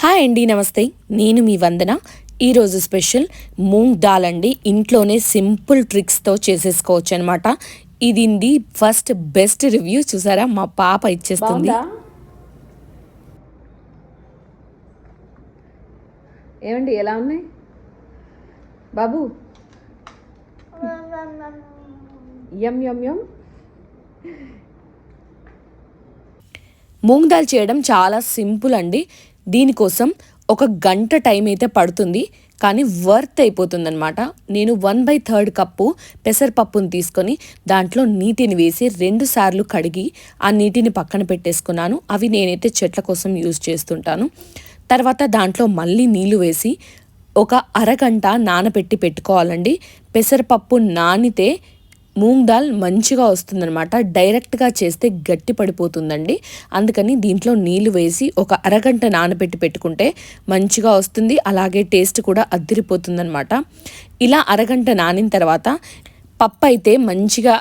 Hi అండి నమస్తే. నేను మీ వందన. ఈరోజు స్పెషల్ మూంగ్ దాల్ అండి. ఇంట్లోనే సింపుల్ ట్రిక్స్తో చేసేసుకోవచ్చు అనమాట ఇది ఫస్ట్ బెస్ట్ రివ్యూ చూసారా? మా పాప ఇచ్చేస్తుంది. ఏమండి ఎలా ఉన్నాయి? బాబు? యమ్ యమ్ యమ్. మూంగ్ దాల్ చేయడం చాలా సింపుల్ అండి. దీనికోసం ఒక గంట టైం అయితే పడుతుంది కానీ వర్త్ అయిపోతుందనమాట నేను వన్ బై థర్డ్ కప్పు పెసరపప్పును తీసుకొని దాంట్లో నీటిని వేసి రెండు సార్లు కడిగి ఆ నీటిని పక్కన పెట్టేసుకున్నాను. అవి నేనైతే చెట్ల కోసం యూజ్ చేస్తుంటాను. తర్వాత దాంట్లో మళ్ళీ నీళ్ళు వేసి ఒక అరగంట నానబెట్టి పెట్టుకోవాలండి. పెసరపప్పు నానితే మూంగ్ దాల్ మంచిగా వస్తుందనమాట డైరెక్ట్గా చేస్తే గట్టి పడిపోతుందండి. అందుకని దీంట్లో నీళ్ళు వేసి ఒక అరగంట నానబెట్టి పెట్టుకుంటే మంచిగా వస్తుంది. అలాగే టేస్ట్ కూడా అద్దిరిపోతుందనమాట ఇలా అరగంట నానిన తర్వాత పప్పు అయితే మంచిగా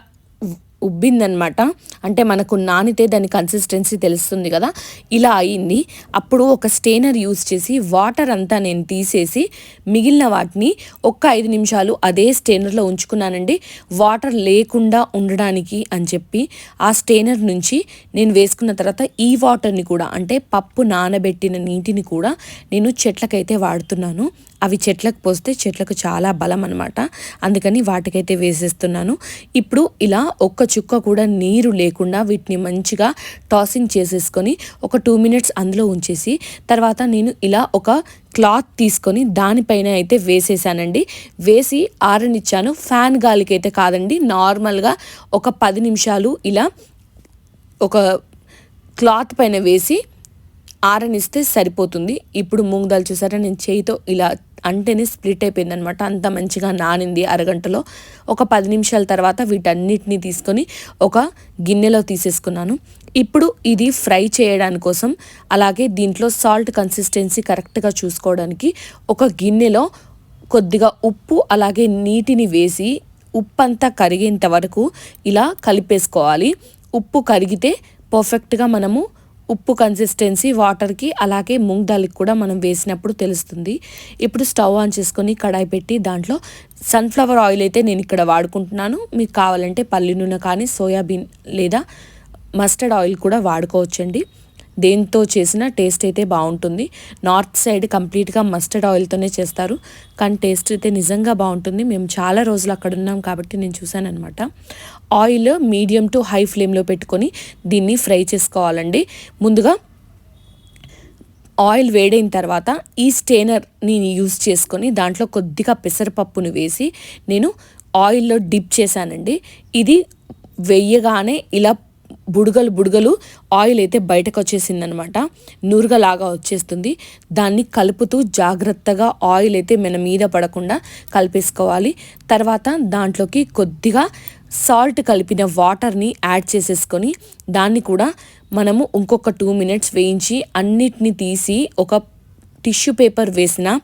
ఉబ్బిందనమాట. అంటే మనకు నానితే దాని కన్సిస్టెన్సీ తెలుస్తుంది కదా. ఇలా అయింది. అప్పుడు ఒక స్టెయినర్ యూస్ చేసి వాటర్ అంతా నేను తీసేసి మిగిలిన వాటిని ఒక్క ఐదు నిమిషాలు అదే స్టెయినర్లో ఉంచుకున్నానండి. వాటర్ లేకుండా ఉండడానికి అని చెప్పి ఆ స్టెయినర్ నుంచి నేను వేసుకున్న తర్వాత ఈ వాటర్ని కూడా అంటే పప్పు నానబెట్టిన నీటిని కూడా నేను చెట్లకైతే వాడుతున్నాను. అవి చెట్లకు పోస్తే చెట్లకు చాలా బలం అనమాట అందుకని వాటికైతే వేసేస్తున్నాను. ఇప్పుడు ఇలా ఒక్క చుక్క కూడా నీరు లేకుండా వీటిని మంచిగా టాసింగ్ చేసేసుకొని ఒక టూ మినిట్స్ అందులో ఉంచేసి తర్వాత నేను ఇలా ఒక క్లాత్ తీసుకొని దానిపైన అయితే వేసేసానండి. వేసి ఆరనిచ్చాను. ఫ్యాన్ గాలికి అయితే కాదండి. నార్మల్గా ఒక పది నిమిషాలు ఇలా ఒక క్లాత్ పైన వేసి ఆరనిస్తే సరిపోతుంది. ఇప్పుడు మూంగ్ దాల్ చూసారా? నేను చేయితో ఇలా అంటేనే స్ప్లిట్ అయిపోయింది అనమాట అంత మంచిగా నానింది అరగంటలో. ఒక పది నిమిషాల తర్వాత వీటన్నిటిని తీసుకొని ఒక గిన్నెలో తీసేసుకున్నాను. ఇప్పుడు ఇది ఫ్రై చేయడానికి కోసం అలాగే దీంట్లో సాల్ట్ కన్సిస్టెన్సీ కరెక్ట్గా చూసుకోవడానికి ఒక గిన్నెలో కొద్దిగా ఉప్పు అలాగే నీటిని వేసి ఉప్పు అంతా కరిగేంత వరకు ఇలా కలిపేసుకోవాలి. ఉప్పు కరిగితే పర్ఫెక్ట్గా మనము ఉప్పు కన్సిస్టెన్సీ వాటర్కి అలాగే మూంగ్ దాల్కి కూడా మనం వేసినప్పుడు తెలుస్తుంది. ఇప్పుడు స్టవ్ ఆన్ చేసుకొని కడాయి పెట్టి దాంట్లో సన్ఫ్లవర్ ఆయిల్ అయితే నేను ఇక్కడ వాడుకుంటున్నాను. మీకు కావాలంటే పల్లి నూనె కానీ సోయాబీన్ లేదా మస్టర్డ్ ఆయిల్ కూడా వాడుకోవచ్చండి. దేంతో చేసిన టేస్ట్ అయితే బాగుంటుంది. నార్త్ సైడ్ కంప్లీట్గా మస్టర్డ్ ఆయిల్తోనే చేస్తారు. కానీ టేస్ట్ అయితే నిజంగా బాగుంటుంది. మేము చాలా రోజులు అక్కడ ఉన్నాం కాబట్టి నేను చూశాను అనమాట ఆయిల్ మీడియం టు హై ఫ్లేమ్లో పెట్టుకొని దీన్ని ఫ్రై చేసుకోవాలండి. ముందుగా ఆయిల్ వేడైన తర్వాత ఈ స్టేనర్ని యూస్ చేసుకొని దాంట్లో కొద్దిగా పెసరపప్పును వేసి నేను ఆయిల్లో డిప్ చేశానండి. ఇది వెయ్యగానే ఇలా బుడగలు బుడగలు ఆయిల్ అయితే బయటకు వచ్చేసిందనమాట నూరుగలాగా వచ్చేస్తుంది. దాన్ని కలుపుతూ జాగ్రత్తగా ఆయిల్ అయితే మన మీద పడకుండా కలిపేసుకోవాలి. తర్వాత దాంట్లోకి కొద్దిగా సాల్ట్ కలిపిన వాటర్ని యాడ్ చేసేసుకొని దాన్ని కూడా మనము ఇంకొక టూ మినిట్స్ వేయించి అన్నిటిని తీసి ఒక టిష్యూ పేపర్ వేసిన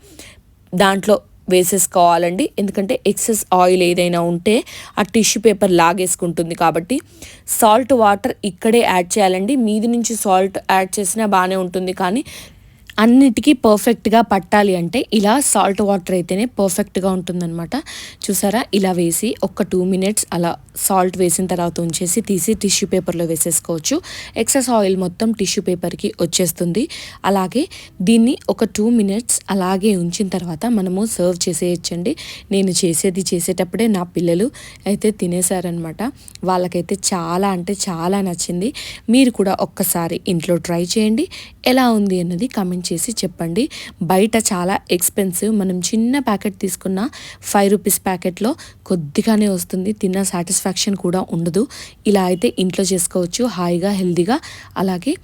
దాంట్లో వేసేసుకోవాలండి. ఎందుకంటే ఎక్సెస్ ఆయిల్ ఏదైనా ఉంటే ఆ టిష్యూ పేపర్ లాగేసుకుంటుంది కాబట్టి సాల్ట్ వాటర్ ఇక్కడే యాడ్ చేయాలండి. మీది నుంచి సాల్ట్ యాడ్ చేసినా బాగానే ఉంటుంది కానీ అన్నిటికీ పర్ఫెక్ట్గా పట్టాలి అంటే ఇలా సాల్ట్ వాటర్ అయితేనే పర్ఫెక్ట్గా ఉంటుందన్నమాట. చూసారా? ఇలా వేసి ఒక టూ మినిట్స్ అలా సాల్ట్ వేసిన తర్వాత ఉంచేసి తీసి టిష్యూ పేపర్లో వేసేసుకోవచ్చు. ఎక్సెస్ ఆయిల్ మొత్తం టిష్యూ పేపర్కి వచ్చేస్తుంది. అలాగే దీన్ని ఒక టూ మినిట్స్ అలాగే ఉంచిన తర్వాత మనము సర్వ్ చేసేయచ్చండి. నేను చేసేది చేసేటప్పుడే నా పిల్లలు అయితే తినేశారనమాట వాళ్ళకైతే చాలా అంటే చాలా నచ్చింది. మీరు కూడా ఒక్కసారి ఇంట్లో ట్రై చేయండి. ఎలా ఉంది అన్నది కమెంట్ చేసి చెప్పండి. బయట చాలా ఎక్స్పెన్సివ్. మనం చిన్న ప్యాకెట్ తీసుకున్న ఫైవ్ రూపీస్ ప్యాకెట్లో కొద్దిగానే వస్తుంది. తిన్న సాటిస్ఫాక్షన్ కూడా ఉండదు. ఇలా అయితే ఇంట్లో చేసుకోవచ్చు. హాయిగా హెల్దీగా. అలాగే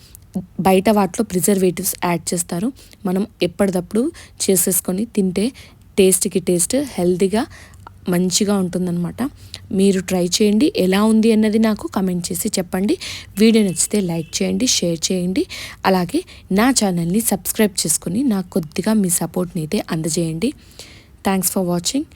బయట వాటిలో ప్రిజర్వేటివ్స్ యాడ్ చేస్తారు. మనం ఎప్పటికప్పుడు చేసేసుకొని తింటే టేస్ట్కి టేస్ట్ హెల్తీగా మంచిగా ఉంటుందన్నమాట. మీరు ట్రై చేయండి. ఎలా ఉంది అన్నది నాకు కమెంట్ చేసి చెప్పండి. వీడియో నచ్చితే లైక్ చేయండి షేర్ చేయండి. అలాగే నా ఛానల్ని సబ్స్క్రైబ్ చేసుకుని నాకు కొద్దిగా మీ సపోర్ట్ని అయితే అందజేయండి. Thanks for watching